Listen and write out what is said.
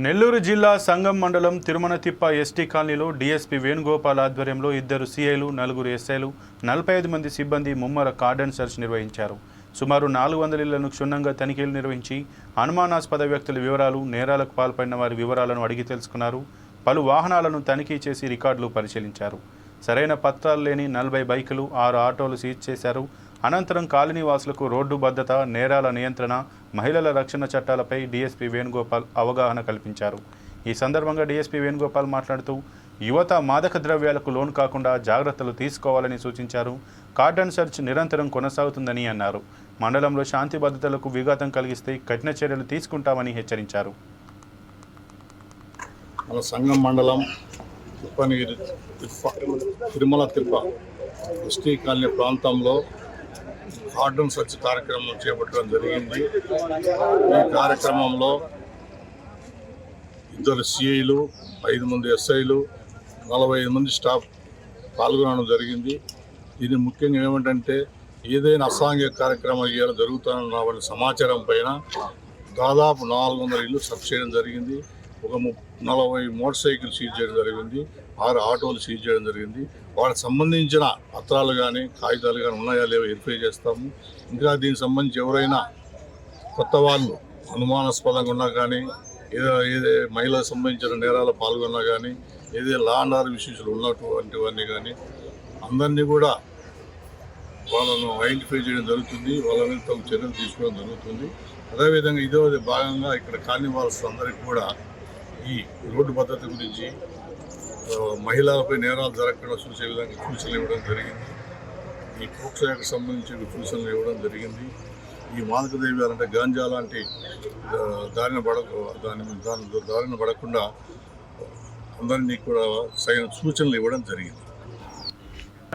నెల్లూరు జిల్లా సంగం మండలం తిరుమలతిప్ప ఎస్టీ కాలనీలో డీఎస్పీ వేణుగోపాల్ ఆధ్వర్యంలో ఇద్దరు సీఐలు నలుగురు ఎస్ఐలు నలభై ఐదు మంది సిబ్బంది ముమ్మర కార్డన్ సెర్చ్ నిర్వహించారు. సుమారు నాలుగు వందల ఇళ్ళను క్షుణ్ణంగా తనిఖీలు నిర్వహించి అనుమానాస్పద వ్యక్తుల వివరాలు నేరాలకు పాల్పడిన వారి వివరాలను అడిగి తెలుసుకున్నారు. పలు వాహనాలను తనిఖీ చేసి రికార్డులు పరిశీలించారు. సరైన పత్రాలు లేని నలభై బైకులు ఆరు ఆటోలు సీజ్ చేశారు. అనంతరం కాలనీవాసులకు రోడ్డు భద్రత నేరాల నియంత్రణ మహిళల రక్షణ చట్టాలపై డీఎస్పీ వేణుగోపాల్ అవగాహన కల్పించారు. ఈ సందర్భంగా డీఎస్పీ వేణుగోపాల్ మాట్లాడుతూ యువత మాదక ద్రవ్యాలకు లోను కాకుండా జాగ్రత్తలు తీసుకోవాలని సూచించారు. కార్డన్ సెర్చ్ నిరంతరం కొనసాగుతుందని అన్నారు. మండలంలో శాంతి భద్రతలకు విఘాతం కలిగిస్తే కఠిన చర్యలు తీసుకుంటామని హెచ్చరించారు. మన సంగం మండలం తిప్పనగిరి తిరుమల తిప్ప ఎస్టీ కాలనీ ప్రాంతంలో కార్డన్ సర్చ్ కార్యక్రమం చేపట్టడం జరిగింది. ఈ కార్యక్రమంలో ఇద్దరు సిఐలు ఐదు మంది ఎస్ఐలు నలభై ఐదు మంది స్టాఫ్ పాల్గొనడం జరిగింది. ఇది ముఖ్యంగా ఏమిటంటే ఏదైనా అసాంఘిక కార్యక్రమం ఇవాళ జరుగుతున్న వాళ్ళ సమాచారం పైన దాదాపు నాలుగు వందల ఇల్లు సర్చ్ చేయడం జరిగింది. ఒక ము నలభై మోటార్ సైకిల్ సీజ్ చేయడం జరిగింది ఆరు ఆటోలు సీజ్ చేయడం జరిగింది. వాళ్ళకి సంబంధించిన పత్రాలు కానీ కాగితాలు కానీ ఉన్నాయా లేవో వెరిఫై చేస్తాము. ఇంకా దీనికి సంబంధించి ఎవరైనా కొత్త వాళ్ళు అనుమానాస్పదంగా ఉన్నా కానీ ఏదో ఏదే మహిళలకు సంబంధించిన నేరాలు పాల్గొన్నా కానీ ఏదే లా అండ్ ఆర్ ఇష్యూస్లు ఉన్నటువంటివన్నీ కానీ అందరినీ కూడా వాళ్ళను ఐడెంటిఫై చేయడం జరుగుతుంది. వాళ్ళ మీద తగు చర్యలు తీసుకోవడం జరుగుతుంది. అదేవిధంగా ఇదో భాగంగా ఇక్కడ కాలనీవాల్స్ అందరికీ కూడా ఈ రోడ్డు భద్రత గురించి మహిళలపై నేరాలు జరగకుండా చూసే విధంగా సూచనలు ఇవ్వడం జరిగింది. ఈ పోక్సాకు సంబంధించిన సూచనలు ఇవ్వడం జరిగింది. ఈ మాదక ద్రవ్యాలంటే గాంజా లాంటి దారిన పడ దాని దాని దారిన పడకుండా అందరినీ కూడా సరైన సూచనలు ఇవ్వడం జరిగింది.